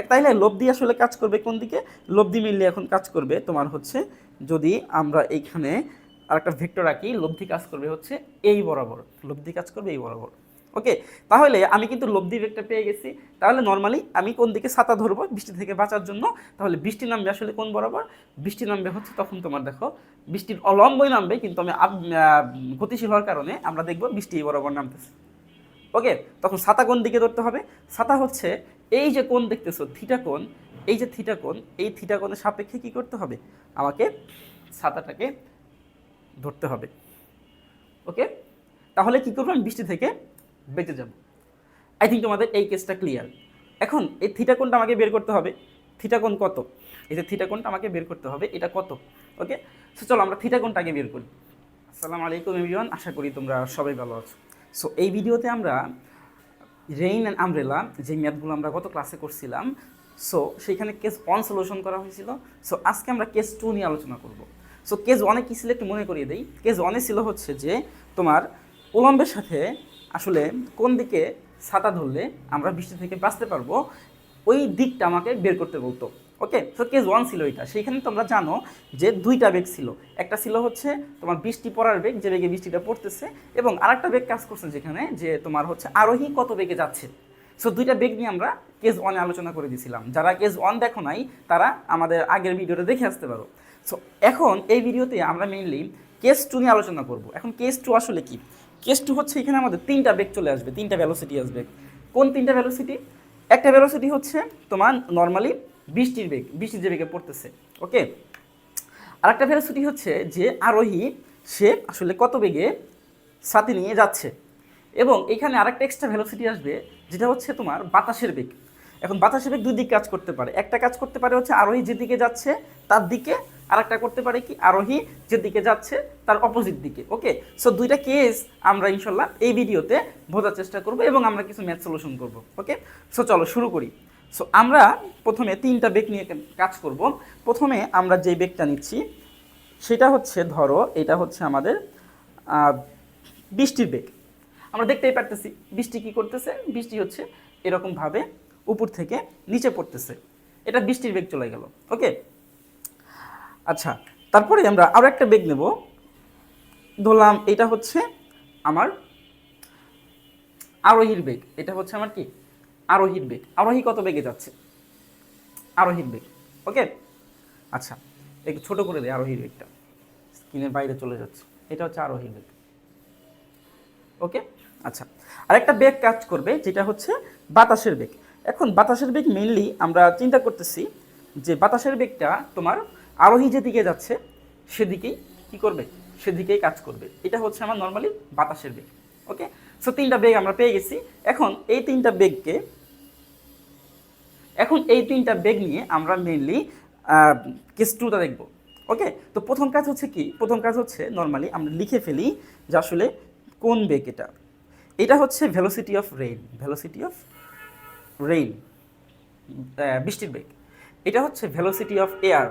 এক তাইলে লব্ধি আসলে কাজ করবে কোন দিকে? লব্ধি মিললে এখন কাজ করবে তোমার হচ্ছে যদি আমরা এইখানে আরেকটা ভেক্টর রাখি লব্ধি কাজ করবে হচ্ছে এই বরাবর লব্ধি কাজ করবে এই বরাবর। ওকে, তাহলে আমি কিন্তু লব্ধি ভেক্টর পেয়ে গেছি। তাহলে নর্মালি আমি কোন দিকে ছাতা ধরবো? বৃষ্টি থেকে বাঁচার জন্য। তাহলে বৃষ্টি নামবে আসলে কোন বরাবর? বৃষ্টি নামবে হচ্ছে তখন তোমার দেখো, বৃষ্টির অলম্বই নামবে, কিন্তু আমি গতিশীল হওয়ার কারণে আমরা দেখব বৃষ্টি এই বরাবর নামতেছে। ওকে, তখন ছাতা কোন দিকে ধরতে হবে? ছাতা হচ্ছে এই যে কোণ দেখতেছো থিটা কোণ, এই যে থিটা কোণ, এই থিটা কোণের সাপেক্ষে কি করতে হবে? আমাকে ছাতাটাকে ধরতে হবে। ওকে? তাহলে কি করব? আমি বৃষ্টি থেকে বেঁচে যাব। আই থিঙ্ক তোমাদের এই কেসটা ক্লিয়ার এখন এই থিটা কোণটা আমাকে বের করতে হবে। থিটা কোণ কত? এই যে থিটা কোণটা আমাকে বের করতে হবে, এটা কত? ওকে? সো চলো আমরা থিটা আগে বের করি। আসসালামু আলাইকুম এভরিওয়ান আশা করি তোমরা সবাই ভালো আছো। সো এই ভিডিওতে আমরা রেইন অ্যান্ড আমব্রেলা যে ম্যাথগুলো আমরা গত ক্লাসে করছিলাম সো সেখানে কেস ওয়ান সলিউশন করা হয়েছিল। সো আজকে আমরা কেস টু নিয়ে আলোচনা করব। সো কেস ওয়ানে কী ছিল একটু মনে করিয়ে দিই। কেস ওয়ানে ছিল হচ্ছে যে, তোমার উলম্বের সাথে আসলে কোন দিকে ছাতা ধরলে আমরা বৃষ্টি থেকে বাঁচতে পারব, ওই দিকটা আমাকে বের করতে বলতো। ওকে তো কেস ওয়ান ছিল এটা। সেইখানে তোমরা জানো যে দুইটা বেগ ছিল। একটা ছিল হচ্ছে তোমার বৃষ্টি পড়ার বেগ যে বেগে বৃষ্টিটা পড়তেছে, এবং আরেকটা বেগ কাজ করছে যেখানে যে তোমার হচ্ছে আরোহী কত বেগে যাচ্ছে। সো দুইটা বেগ নিয়ে আমরা কেস ওয়ানে আলোচনা করে দিয়েছিলাম যারা কেস ওয়ান দেখো নাই, তারা আমাদের আগের ভিডিওটা দেখে আসতে পারো। সো এখন এই ভিডিওতে আমরা মেইনলি কেস টু নিয়ে আলোচনা করব। এখন কেস টু আসলে কি? কেস টু হচ্ছে এখানে আমাদের তিনটা বেগ চলে আসবে, তিনটা ভ্যালোসিটি আসবে। কোন তিনটা ভ্যালোসিটি একটা ভ্যালোসিটি হচ্ছে তোমার নর্মালি বৃষ্টির বেগ, বৃষ্টির যে বেগে পড়তেছে ওকে আরেকটা ভ্যালোসিটি হচ্ছে যে আরোহী, সে আসলে কত বেগে সাথে নিয়ে যাচ্ছে? এবং এখানে আরেকটা এক্সট্রা ভ্যালোসিটি আসবে, যেটা হচ্ছে তোমার বাতাসের বেগ। এখন বাতাসের বেগ দুই কাজ করতে পারে। একটা কাজ করতে পারে হচ্ছে আরোহী যেদিকে যাচ্ছে, তার দিকে, আরেকটা করতে পারে কি আরোহী যেদিকে যাচ্ছে, তার অপোজিট দিকে ওকে সো দুইটা কেস আমরা ইনশাল্লাহ এই ভিডিওতে বোঝার চেষ্টা করব এবং আমরা কিছু ম্যাথ সলিউশন করব ওকে সো চলো শুরু করি। সো আমরা প্রথমে তিনটা বেগ নিয়ে কাজ করব। প্রথমে আমরা যে বেগটা নিচ্ছি, সেটা হচ্ছে ধরো, এটা হচ্ছে আমাদের বৃষ্টির বেগ। আমরা দেখতেই পারতেছি, বৃষ্টি কি করতেছে? বৃষ্টি হচ্ছে এরকমভাবে উপর থেকে নিচে পড়তেছে। এটা বৃষ্টির বেগ চলে গেল, ওকে? আচ্ছা তারপরে আমরা আরও একটা বেগ নেব। ধরলাম, এটা হচ্ছে আমার আরোহীর বেগ। এটা হচ্ছে আমার কি? আরোহীর বেগ। আরোহী কত বেগে যাচ্ছে? আরোহীর বেগ। ওকে? আচ্ছা একটু ছোট করে দেয় আরোহীর বেগটা। স্ক্রিনের বাইরে চলে যাচ্ছে। এটা হচ্ছে আরোহীর বেগ। ওকে? আচ্ছা আরেকটা বেগ কাজ করবে, যেটা হচ্ছে বাতাসের বেগ। এখন বাতাসের বেগ মেনলি আমরা চিন্তা করতেছি যে বাতাসের বেগটা তোমার আরোহী যেদিকে যাচ্ছে, সেদিকেই কি করবে? সেদিকেই কাজ করবে। এটা হচ্ছে আমার নর্মালি বাতাসের বেগ। ওকে? সো তিনটা বেগ আমরা পেয়ে গেছি। এখন এই তিনটা বেগকে এখন এই তিনটা বেগ নিয়ে আমরা মেনলি কেস টুটা দেখব। ওকে তো প্রথম কাজ হচ্ছে কি? প্রথম কাজ হচ্ছে নর্মালি আমরা লিখে ফেলি যে আসলে কোন বেগ এটা। এটা হচ্ছে velocity of rain velocity of rain বৃষ্টির বেগ এটা হচ্ছে ভেলোসিটি অফ এয়ার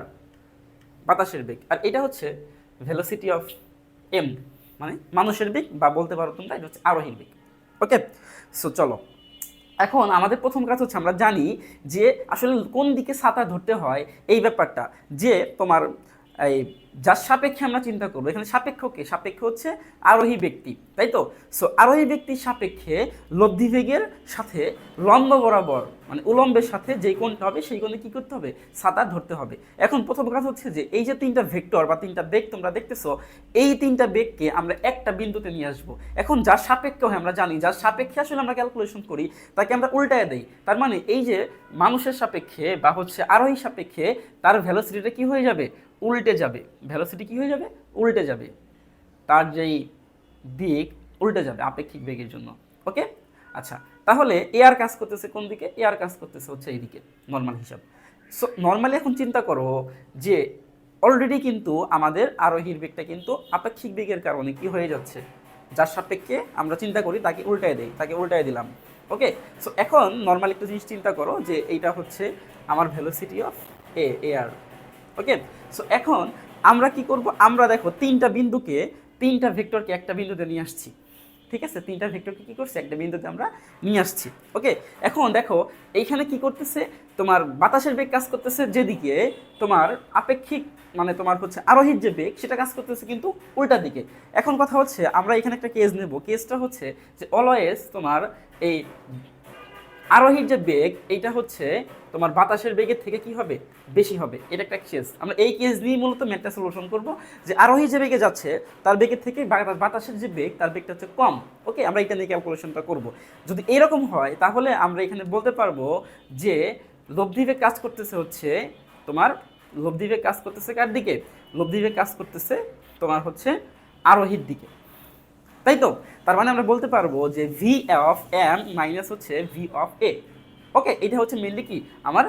বাতাসের বেগ আর এটা হচ্ছে ভেলোসিটি অফ এম মানে মানুষের বেগ বা বলতে পারো তোমরা, এটা হচ্ছে আরোহীর বেগ ওকে সো চলো। এখন আমাদের প্রথম কাজ হচ্ছে আমরা জানি যে আসলে কোন দিকে সাঁতার ধরতে হয় এই ব্যাপারটা, যে তোমার এই, যার সাপেক্ষে আমরা চিন্তা করব, এখানে সাপেক্ষ কে? সাপেক্ষ হচ্ছে আরোহী ব্যক্তি, তাই তো? সো আরোহী ব্যক্তির সাপেক্ষে লব্ধি বেগের সাথে লম্ব বরাবর মানে উলম্বের সাথে যেই কোণটা হবে, সেই কোণে কী করতে হবে? ছাতা ধরতে হবে। এখন প্রথম কাজ হচ্ছে যে, এই যে তিনটা ভেক্টর বা তিনটা বেগ তোমরা দেখতেছো, এই তিনটা বেগকে আমরা একটা বিন্দুতে নিয়ে আসব। এখন যার সাপেক্ষে হয়, আমরা জানি, যার সাপেক্ষে আসলে আমরা ক্যালকুলেশন করি, তাকে আমরা উল্টায় দেই। তার মানে এই যে মানুষের সাপেক্ষে বা হচ্ছে আরোহী সাপেক্ষে তার ভ্যালোসিটিটা কি হয়ে যাবে? উল্টে যাবে। ভ্যালোসিটি কি হয়ে যাবে? উল্টে যাবে। তার যেই দিক, উল্টে যাবে আপেক্ষিক বেগের জন্য। ওকে আচ্ছা তাহলে এয়ার কাজ করতেছে কোন দিকে? এয়ার কাজ করতেছে হচ্ছে এই দিকে নর্মাল হিসাব। সো নর্মালি এখন চিন্তা করো যে অলরেডি কিন্তু আমাদের আরোহীর বেগটা কিন্তু আপেক্ষিক বেগের কারণে কি হয়ে যাচ্ছে? যার সাপেক্ষে আমরা চিন্তা করি তাকে উল্টায় দেই, তাকে উল্টায় দিলাম। ওকে সো এখন নর্মাল একটা জিনিস চিন্তা করো যে এইটা হচ্ছে আমার velocity of A air okay so এখন আমরা কি করব? আমরা দেখো তিনটা বিন্দুকে, তিনটা ভেক্টরকে একটা বিন্দুতে নিয়ে আসছি। ঠিক আছে? তিনটা ভেক্টরকে কি করছি? একটা বিন্দুতে আমরা নিয়ে আসছি। ওকে এখন দেখো, এইখানে কি করতেছে? তোমার বাতাসের বেগ কাজ করতেছে যেদিকে তোমার আপেক্ষিক মানে তোমার হচ্ছে আরোহীর যে বেগ, সেটা কাজ করতেছে কিন্তু উল্টা দিকে। এখন কথা হচ্ছে, আমরা এখানে একটা কেস নেব। কেসটা হচ্ছে যে অলওয়েজ তোমার এই আরোহীর যে বেগ, এইটা হচ্ছে তোমার বাতাসের বেগের থেকে কি হবে? বেশি হবে। এটা একটা কেস আমরা এই কেস নিয়ে মূলত ম্যাথটা সলিউশন করব যে আরোহী যে বেগে যাচ্ছে, তার বেগের থেকে বাতাসের যে বেগ, তার বেগটা হচ্ছে কম। ওকে আমরা এটা নিয়ে ক্যালকুলেশনটা করব। যদি এরকম হয়, তাহলে আমরা এখানে বলতে পারব যে লব্ধি বেগ কাজ করতেছে হচ্ছে তোমার, লব্ধি বেগ কাজ করতেছে কার দিকে? লব্ধি বেগ কাজ করতেছে তোমার হচ্ছে আরোহীর দিকে। তাই তো তার মানে আমরা বলতে পারব যে ভি অফ এম মাইনাস হচ্ছে ভি অফ এ ওকে এটা হচ্ছে মেনলি কি? আমার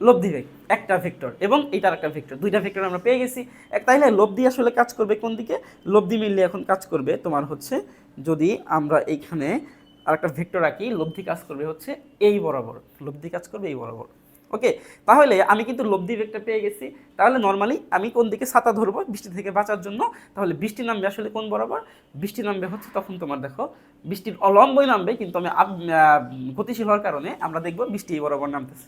লব্ধি বেগ একটা ভেক্টর এবং এটার একটা ভেক্টর দুইটা ভেক্টর আমরা পেয়ে গেছি। এক তাইলে লব্ধি আসলে কাজ করবে কোন দিকে? লব্ধি মিললে এখন কাজ করবে তোমার হচ্ছে যদি আমরা এইখানে আর একটা ভেক্টর রাখি, লব্ধি কাজ করবে হচ্ছে এই বরাবর। লব্ধি কাজ করবে এই বরাবর। ওকে? তাহলে আমি কিন্তু লব্ধি বেগটা পেয়ে গেছি। তাহলে নর্মালি আমি কোন দিকে ছাতা ধরবো? বৃষ্টি থেকে বাঁচার জন্য। তাহলে বৃষ্টি নামবে আসলে কোন বরাবর? বৃষ্টি নামবে হচ্ছে তখন তোমার দেখো, বৃষ্টির অলম্বই নামবে, কিন্তু আমি গতিশীল হওয়ার কারণে আমরা দেখব বৃষ্টি বরাবর নামতেছে।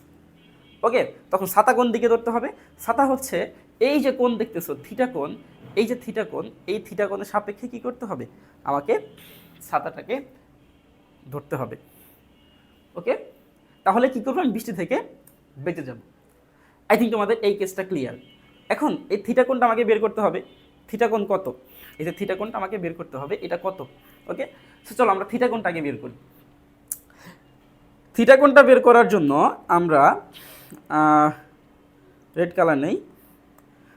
ওকে? তখন ছাতা কোন দিকে ধরতে হবে? ছাতা হচ্ছে এই যে কোন দেখতেছো থিটা কোণ, এই যে থিটা কোণ, এই থিটা কোণের সাপেক্ষে কি করতে হবে? আমাকে ছাতাটাকে ধরতে হবে। ওকে? তাহলে কি করব আমি বৃষ্টি থেকে বেঁচে যাব। আই থিঙ্ক তোমাদের এই কেসটা ক্লিয়ার এখন এই থিটা কোণটা আমাকে বের করতে হবে। থিটা কোণ কত? এই যে থিটা কোণটা আমাকে বের করতে হবে, এটা কত? ওকে সো চলো আমরা থিটা কোণটা আগে বের করি। থিটা কোণটা বের করার জন্য আমরা রেড কালার নেই।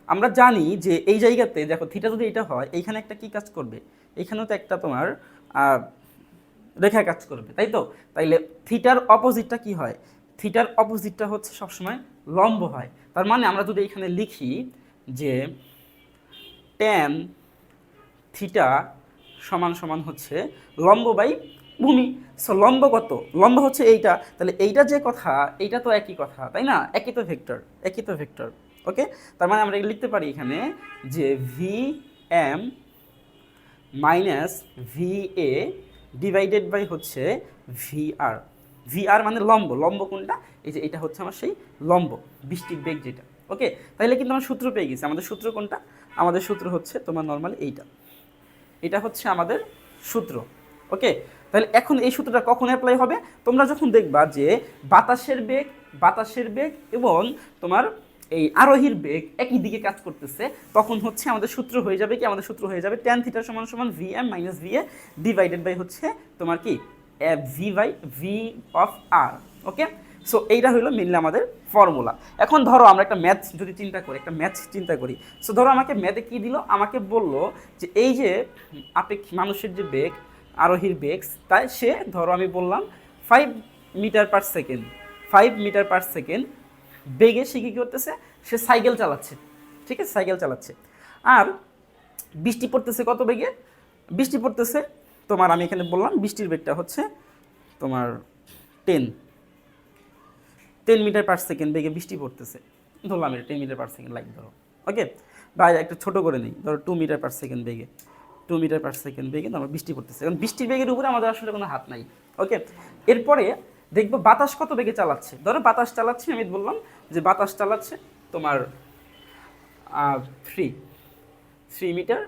আমরা জানি যে এই জায়গাতে, দেখো থিটা যদি এটা হয়, এইখানে একটা কি কাজ করবে? এইখানেও তো একটা তোমার রেখা কাজ করবে, তাই তো? তাইলে থিটার অপোজিটটা কি হয়? থিটার অপোজিটটা হচ্ছে সবসময় লম্ব হয়। তার মানে আমরা যদি এখানে লিখি যে ট্যান থিটা সমান সমান হচ্ছে লম্ব বাই ভূমি। সো লম্ব কত? লম্ব হচ্ছে এইটা। তাহলে এইটা যে কথা, এইটা তো একই কথা, তাই না? একই তো ভেক্টর, একই তো ভেক্টর, ওকে? তার মানে আমরা লিখতে পারি এখানে যে V M minus V A divided by হচ্ছে ভি আর ভি আর মানে লম্ব। লম্ব কোনটা? এই যে এটা হচ্ছে আমার সেই লম্ব, বৃষ্টির বেগ যেটা। ওকে তাহলে কিন্তু আমার সূত্র পেয়ে গেছি। আমাদের সূত্র কোনটা? আমাদের সূত্র হচ্ছে তোমার নর্মালি এইটা। এটা হচ্ছে আমাদের সূত্র। ওকে তাহলে এখন এই সূত্রটা কখন অ্যাপ্লাই হবে? তোমরা যখন দেখবা যে বাতাসের বেগ বাতাসের বেগ এবং তোমার এই আরোহীর বেগ একই দিকে কাজ করতেছে, তখন হচ্ছে আমাদের সূত্র হয়ে যাবে কি? আমাদের সূত্র হয়ে যাবে ট্যান থিটা সমান সমান V M minus V A divided by হচ্ছে তোমার কি? V by V of R, okay? So এইটা হলো মিললে আমাদের ফর্মুলা এখন ধরো আমরা একটা ম্যাথ যদি চিন্তা করি, একটা ম্যাথ চিন্তা করি। সো ধরো আমাকে ম্যাথে কী দিল? আমাকে বলল যে, এই যে আপেক্ষিক মানুষের যে বেগ, আরোহীর বেগ, তাই সে, ধরো আমি বললাম five metre per second five metre per second বেগে সে কী করতেছে? সে সাইকেল চালাচ্ছে, ঠিক আছে? সাইকেল চালাচ্ছে। আর বৃষ্টি পড়তেছে কত বেগে? বৃষ্টি পড়তেছে তোমার আমি এখানে বললাম, বৃষ্টির বেগটা হচ্ছে তোমার ten ten metre per second বেগে বৃষ্টি পড়তেছে। ধরলাম এটা ten metre per second like ধরো। ওকে বা একটু ছোটো করে নিই। ধরো টু মিটার পার সেকেন্ড বেগে। টু মিটার পার সেকেন্ড বেগে আমরা বৃষ্টি পড়তেছে। কারণ বৃষ্টির বেগের উপরে আমাদের আসলে কোনো হাত নাই। ওকে এরপরে দেখব বাতাস কত বেগে চালাচ্ছে। ধরো বাতাস চালাচ্ছে, আমি বললাম যে বাতাস চালাচ্ছে তোমার three three metre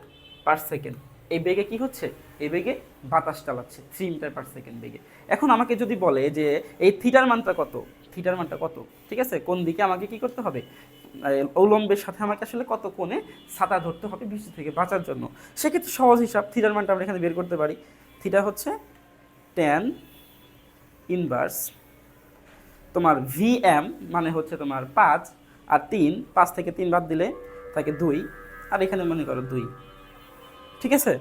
per second এই বেগে কি হচ্ছে? এই বেগে বাতাস চালাচ্ছে থ্রি মিটার পার সেকেন্ড বেগে। এখন আমাকে যদি বলে যে এই থিটার মানটা কত? থিটার মানটা কত? ঠিক আছে? কোন দিকে আমাকে কি করতে হবে? অবলম্বের সাথে আমাকে আসলে কত কোণে ছাতা ধরতে হবে বৃষ্টি থেকে বাঁচার জন্য। সেক্ষেত্রে সহজ হিসাব থিটার মানটা আমরা এখানে বের করতে পারি। থিটা হচ্ছে টেন ইনভার্স তোমার ভি এম মানে হচ্ছে তোমার পাঁচ আর তিন, পাঁচ থেকে তিন বাদ দিলে থাকে দুই। আর এখানে মনে করো দুই। ঠিক আছে?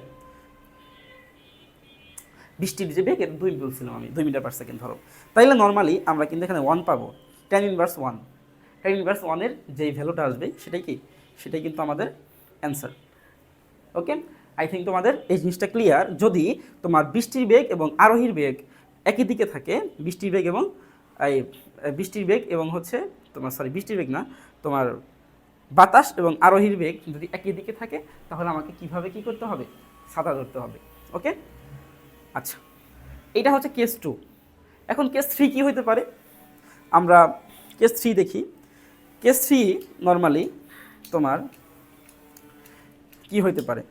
বৃষ্টির যে বেগ দুই বলছিলাম আমি, দুই মিটার পার সেকেন্ড ধরো। তাইলে নর্মালি আমরা কিন্তু এখানে ওয়ান পাবো। Tan inverse one tan inverse ওয়ানের যেই ভ্যালুটা আসবে, সেটাই কি? সেটাই কিন্তু আমাদের অ্যান্সার ওকে আই থিঙ্ক তোমাদের এই জিনিসটা ক্লিয়ার যদি তোমার বৃষ্টির বেগ এবং আরোহীর বেগ একই দিকে থাকে, বৃষ্টির বেগ এবং, এই, বৃষ্টির বেগ এবং হচ্ছে তোমার সরি বৃষ্টির বেগ না, তোমার বাতাস এবং আরোহীর বেগ যদি একই দিকে থাকে, তাহলে আমাকে কীভাবে কি করতে হবে? ছাতা ধরতে হবে, ওকে? আচ্ছা এটা হচ্ছে কেস টু এখন কেস থ্রি কী হতে পারে? আমরা কেস থ্রি দেখি। কেস থ্রি নর্মালি তোমার কি হইতে পারে?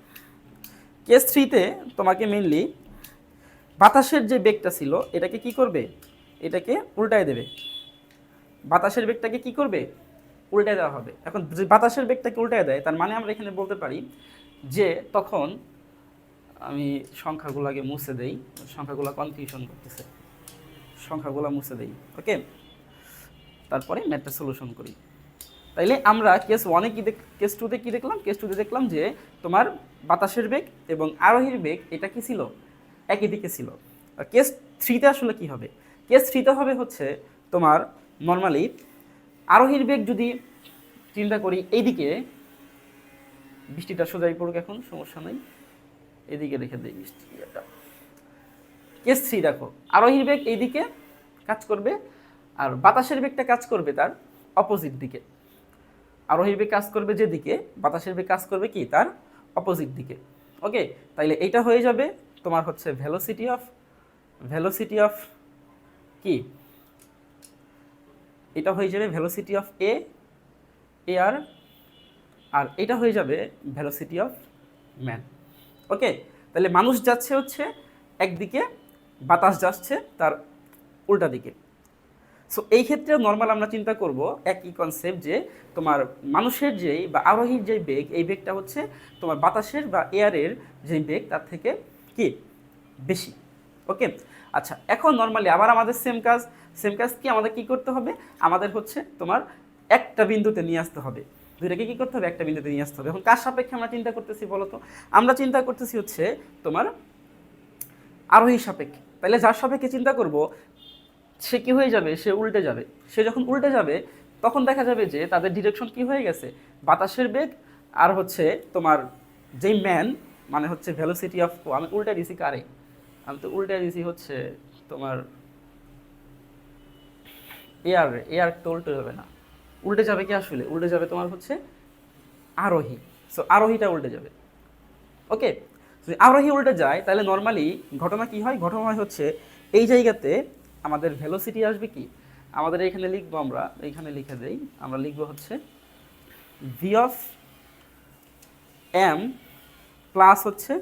কেস থ্রিতে তোমাকে মেনলি বাতাসের যে বেগটা ছিল, এটাকে কি করবে? এটাকে উল্টায় দেবে। বাতাসের বেগটাকে কি করবে? উল্টায় দেওয়া হবে। এখন যে বাতাসের বেগটাকে উল্টায় দেয়, তার মানে আমরা এখানে বলতে পারি যে তখন আমি সংখ্যাগুলোকে মুছে দেই, সংখ্যাগুলো কনফিউশন করতেছে। সংখ্যাগুলো মুছে দেই ওকে তারপরে ম্যাথটা সলিউশন করি। তাইলে আমরা কেস ওয়ানে কি দেখ কেস টুতে কী দেখলাম? কেস টুতে দেখলাম যে তোমার বাতাসের বেগ এবং আরোহীর বেগ এটা কি ছিল? একই দিকে ছিল। আর কেস থ্রিতে আসলে কি হবে? কেস থ্রিতে হবে হচ্ছে তোমার নর্মালি আরোহীর বেগ যদি চিন্তা করি, এইদিকে বৃষ্টিটা সোজাই পড়ুক এখন, সমস্যা নেই। এদিকে রেখে দেই বৃষ্টি কেস থ্রি দেখো, আরোহীর বেগ এইদিকে কাজ করবে আর বাতাসের বেগটা কাজ করবে তার অপোজিট দিকে। আরোহীর বেগ কাজ করবে যেদিকে, বাতাসের বেগ কাজ করবে কি? তার অপোজিট দিকে। ওকে তাইলে এইটা হয়ে যাবে তোমার হচ্ছে ভেলোসিটি অফ ভেলোসিটি অফ কি? এটা হয়ে যাবে ভেলোসিটি অফ এ এ আর আর এটা হয়ে যাবে ভেলোসিটি অফ ম্যান ওকে তাহলে মানুষ যাচ্ছে হচ্ছে একদিকে, বাতাস যাচ্ছে তার উল্টা দিকে। সো এই ক্ষেত্রে নর্মাল আমরা চিন্তা করব একই কনসেপ্ট যে তোমার মানুষের যেই বা আরোহীর যেই বেগ, এই বেগটা হচ্ছে তোমার বাতাসের বা এয়ারের যেই বেগ, তার থেকে কি? বেশি। ওকে আচ্ছা এখন নর্মালি আবার আমাদের সেম কাজ। সেম কাজ কি আমাদের কি করতে হবে? আমাদের হচ্ছে তোমার একটা বিন্দুতে নিয়ে আসতে হবে। দুইটাকে কি করতে হবে? একটা বিন্দুতে নিয়ে আসতে হবে। এখন কার সাপেক্ষে আমরা চিন্তা করতেছি বলো তো? আমরা চিন্তা করতেছি হচ্ছে তোমার আরোহী সাপেক্ষে। তাহলে যার সাপেক্ষে চিন্তা করব, সে কি হয়ে যাবে? সে উল্টে যাবে। সে যখন উল্টে যাবে, তখন দেখা যাবে যে তাদের ডিরেকশন কি হয়ে গেছে? বাতাসের বেগ আর হচ্ছে তোমার যেই ম্যান মানে হচ্ছে ভ্যালোসিটি অফ আমি উল্টে দিছি কারে? আমি তো উল্টে দিছি হচ্ছে তোমার এয়ার এয়ার তো উল্টে যাবে না। উল্টে যাবে কি আসলে? উল্টে যাবে তোমার হচ্ছে আরোহী। সো আরোহীটা উল্টে যাবে। ওকে যদি আরোহী উল্টে যায়, তাহলে নর্মালি ঘটনা কি হয়? ঘটনা হচ্ছে এই জায়গাতে আমাদের ভেলোসিটি আসবে কি? আমাদের এখানে লিখব আমরা এইখানে লিখে দেই। আমরা লিখব হচ্ছে ভি অফ এম প্লাস হচ্ছে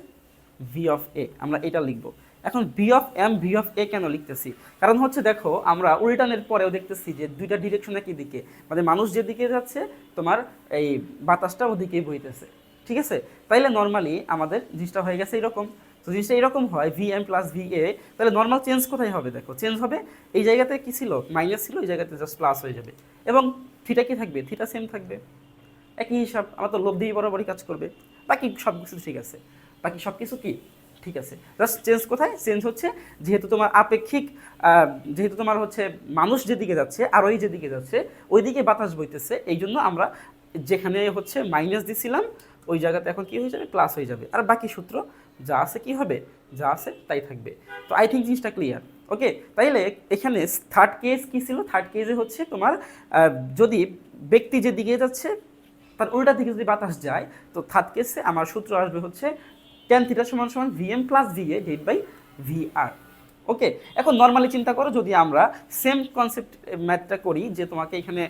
ভি অফ এ আমরা এটা লিখব। এখন V of M V of A কেন লিখতেছি? কারণ হচ্ছে দেখো, আমরা উল্টানের পরেও দেখতেছি যে দুইটা ডিরেকশন একই দিকে। মানে মানুষ যেদিকে যাচ্ছে, তোমার এই বাতাসটা ওদিকে বইতেছে। ঠিক আছে? তাইলে নর্মালি আমাদের জিনিসটা হয়ে গেছে এরকম। তো জিনিসটা এরকম হয় V M plus V A তাহলে নর্মাল চেঞ্জ কোথায় হবে দেখো? চেঞ্জ হবে এই জায়গাতে কি ছিল? মাইনাস ছিল, এই জায়গাতে জাস্ট প্লাস হয়ে যাবে। এবং থিটা কি থাকবে? থিটা সেম থাকবে। একই হিসাব, আমার তো লব্ধি বরাবরই কাজ করবে। বাকি সব কিছু ঠিক আছে। বাকি সব কিছু কি? ঠিক আছে। জাস্ট চেঞ্জ কোথায়? চেঞ্জ হচ্ছে যেহেতু তোমার আপেক্ষিক যেহেতু তোমার হচ্ছে মানুষ যেদিকে যাচ্ছে আর ওই যেদিকে যাচ্ছে, ওইদিকে বাতাস বইতেছে। এই জন্য আমরা যেখানে হচ্ছে মাইনাস দিছিলাম, ওই জায়গাতে এখন কি হয়ে যাবে? প্লাস হয়ে যাবে। আর বাকি সূত্র যা আছে কি হবে? যা আছে তাই থাকবে। তো আই থিঙ্ক জিনিসটা ক্লিয়ার ওকে তাইলে এখানে থার্ড কেস কি ছিল? থার্ড কেসে হচ্ছে তোমার যদি ব্যক্তি যেদিকে যাচ্ছে, তার উল্টা দিকে যদি বাতাস যায়, তো থার্ড কেসে আমার সূত্র আসবে হচ্ছে টেন থিটা সমান সমান VM plus VA divide by V R okay এখন নর্মালি চিন্তা করো যদি আমরা সেম কনসেপ্ট ম্যাথটা করি, যে তোমাকে এখানে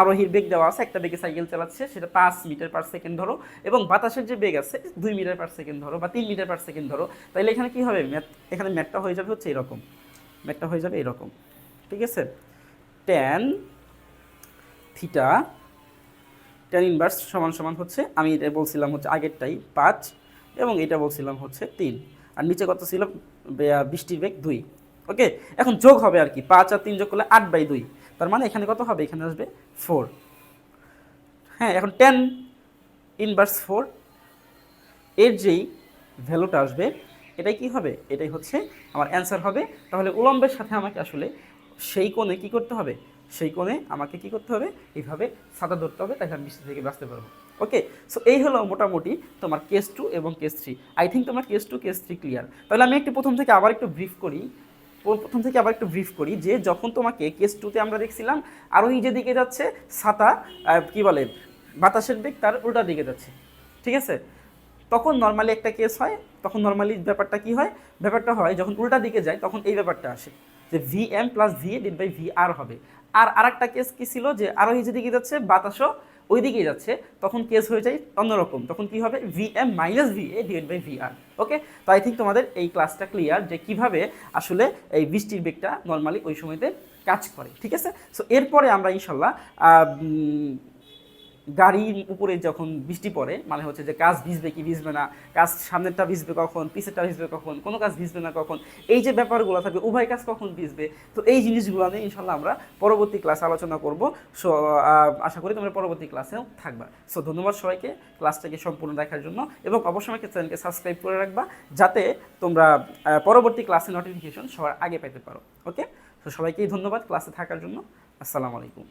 আরোহীর বেগ দেওয়া আছে, একটা বেগে সাইকেল চালাচ্ছে, সেটা পাঁচ মিটার পার সেকেন্ড ধরো, এবং বাতাসের যে বেগ আছে, দুই মিটার পার সেকেন্ড ধরো, বা তিন মিটার পার সেকেন্ড ধরো তাহলে এখানে কি হবে? ম্যাথ এখানে ম্যাথটা হয়ে যাবে হচ্ছে এরকম। ম্যাথটা হয়ে যাবে এরকম। ঠিক আছে? টেন থিটা টেন ইনভার্স সমান সমান হচ্ছে, আমি এটা বলছিলাম হচ্ছে আগেরটাই, পাঁচ এবং এটা বলছিলাম হচ্ছে তিন। আর নিচে কত ছিল? বৃষ্টির বেগ দুই। ওকে? এখন যোগ হবে আর কি। পাঁচ আর তিন যোগ করলে আট বাই দুই। তার মানে এখানে কত হবে? এখানে আসবে ফোর। হ্যাঁ এখন টেন ইনভার্স ফোর। এর যেই ভ্যালুটা আসবে, এটাই কি হবে? এটাই হচ্ছে আমার অ্যান্সার হবে। তাহলে উলম্বের সাথে আমাকে আসলে সেই কোণে কি করতে হবে? সেই কোণে আমাকে কি করতে হবে? এইভাবে সাদা ধরতে হবে তাই আমি বৃষ্টি থেকে বাঁচতে পারব। ওকে সো এই হলো মোটামুটি তোমার কেস টু এবং কেস থ্রি আই থিঙ্ক তোমার case two case three clear তাহলে আমি একটু প্রথম থেকে আবার একটু ব্রিফ করি। প্রথম থেকে আবার একটু ব্রিফ করি যে যখন তোমাকে কেস টুতে আমরা দেখছিলাম আরোহী যেদিকে যাচ্ছে ছাতা কি বলে, বাতাসের বেগ তার উল্টা দিকে যাচ্ছে। ঠিক আছে? তখন নর্মালি একটা কেস হয়, তখন নর্মালি ব্যাপারটা কি হয়? ব্যাপারটা হয়, যখন উল্টা দিকে যায়, তখন এই ব্যাপারটা আসে যে V M plus V A divide by V R হবে। আর আরেকটা কেস কি ছিল? যে আরোহী যেদিকে যাচ্ছে, বাতাসও ওই দিকে যাচ্ছে, তখন কেস হয়ে যায় অন্যরকম। তখন কি হবে? V M minus V A divide by V R okay তো আই থিঙ্ক তোমাদের এই ক্লাসটা ক্লিয়ার যে কীভাবে আসলে এই বৃষ্টির বেগটা নর্মালি ওই সময়তে কাজ করে, ঠিক আছে? সো এরপরে আমরা ইনশাল্লাহ গাড়ির উপরে যখন বৃষ্টি পড়ে মানে হচ্ছে যে কাজ ভিজবে কি ভিজবে না কাজ সামনেরটা ভিজবে কখন, পিছেরটা ভিজবে কখন, কোনো কাজ ভিজবে না কখন, এই যে ব্যাপারগুলো থাকবে উভয় কাজ কখন ভিজবে? তো এই জিনিসগুলো নিয়ে ইনশাল্লাহ আমরা পরবর্তী ক্লাসে আলোচনা করব। সো আশা করি তোমরা পরবর্তী ক্লাসেও থাকবা। সো ধন্যবাদ সবাইকে ক্লাসটাকে সম্পূর্ণ দেখার জন্য এবং অবশ্যই আমাকে চ্যানেলকে সাবস্ক্রাইব করে রাখবা, যাতে তোমরা পরবর্তী ক্লাসে নোটিফিকেশন সবার আগে পেতে পারো। ওকে তো সবাইকেই ধন্যবাদ ক্লাসে থাকার জন্য। আসসালামু আলাইকুম।